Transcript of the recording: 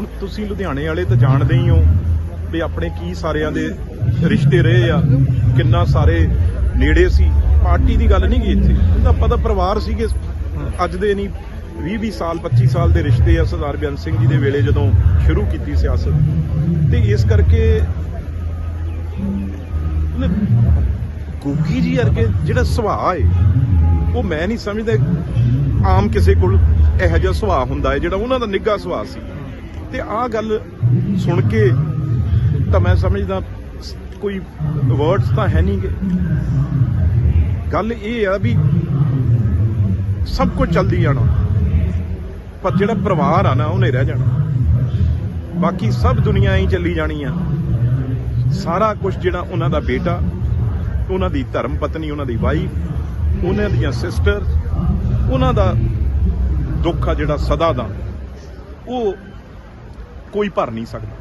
ਹੁਣ ਤੁਸੀਂ ਲੁਧਿਆਣੇ ਵਾਲੇ ਤਾਂ ਜਾਣਦੇ ਹੀ ਹੋ ਵੀ ਆਪਣੇ ਕੀ ਸਾਰਿਆਂ ਦੇ ਰਿਸ਼ਤੇ ਰਹੇ ਆ, ਕਿੰਨਾ ਸਾਰੇ ਨੇੜੇ ਸੀ। ਪਾਰਟੀ ਦੀ ਗੱਲ ਨਹੀਂ ਗਈ ਇੱਥੇ। ਆਪਾਂ ਤਾਂ ਪਰਿਵਾਰ ਸੀਗੇ। ਅੱਜ ਦੇ ਨਹੀਂ 20 20 ਸਾਲ 25 ਸਾਲ ਦੇ ਰਿਸ਼ਤੇ ਆ ਸਰਦਾਰ ਬੇਅੰਤ ਸਿੰਘ ਜੀ ਦੇ ਵੇਲੇ ਜਦੋਂ ਸ਼ੁਰੂ ਕੀਤੀ ਸਿਆਸਤ। ਤੇ ਇਸ ਕਰਕੇ ਉਹਨੇ ਗੁੱਗੀ ਜੀ ਵਰਗੇ ਜਿਹੜਾ ਸੁਭਾਅ ਹੈ ਉਹ ਮੈਂ ਨਹੀਂ ਸਮਝਦਾ ਆਮ ਕਿਸੇ ਕੋਲ ਇਹੋ ਜਿਹਾ ਸੁਭਾਅ ਹੁੰਦਾ ਹੈ ਜਿਹੜਾ ਉਹਨਾਂ ਦਾ ਨਿੱਘਾ ਸੁਭਾਅ ਸੀ। ਤੇ ਆਹ ਗੱਲ ਸੁਣ ਕੇ ਤਾਂ ਮੈਂ ਸਮਝਦਾ, ਕੋਈ ਵਰਡਸ ਤਾਂ ਹੈ ਨਹੀਂਗੇ ਗੱਲ ਇਹ ਆ ਵੀ ਸਭ ਕੁਝ ਚੱਲਦੀ ਜਾਣਾ। ਪਰ ਜਿਹੜਾ ਪਰਿਵਾਰ ਆ ਨਾ ਉਹਨੇ ਰਹਿ ਜਾਣਾ। ਬਾਕੀ ਸਭ ਦੁਨੀਆ ਹੀ ਚੱਲੀ ਜਾਣੀ ਆ। ਸਾਰਾ ਕੁਝ ਜਿਹੜਾ ਉਹਨਾਂ ਦਾ ਬੇਟਾ, ਉਹਨਾਂ ਦੀ ਧਰਮ ਪਤਨੀ, ਉਹਨਾਂ ਦੀ ਵਾਈਫ ਉਹਨਾਂ ਦੀਆਂ ਸਿਸਟਰ ਉਹਨਾਂ ਦਾ ਦੁੱਖ ਆ ਜਿਹੜਾ ਸਦਾ ਦਾ। ਉਹ ਕੋਈ ਭਰ ਨਹੀਂ ਸਕਦਾ।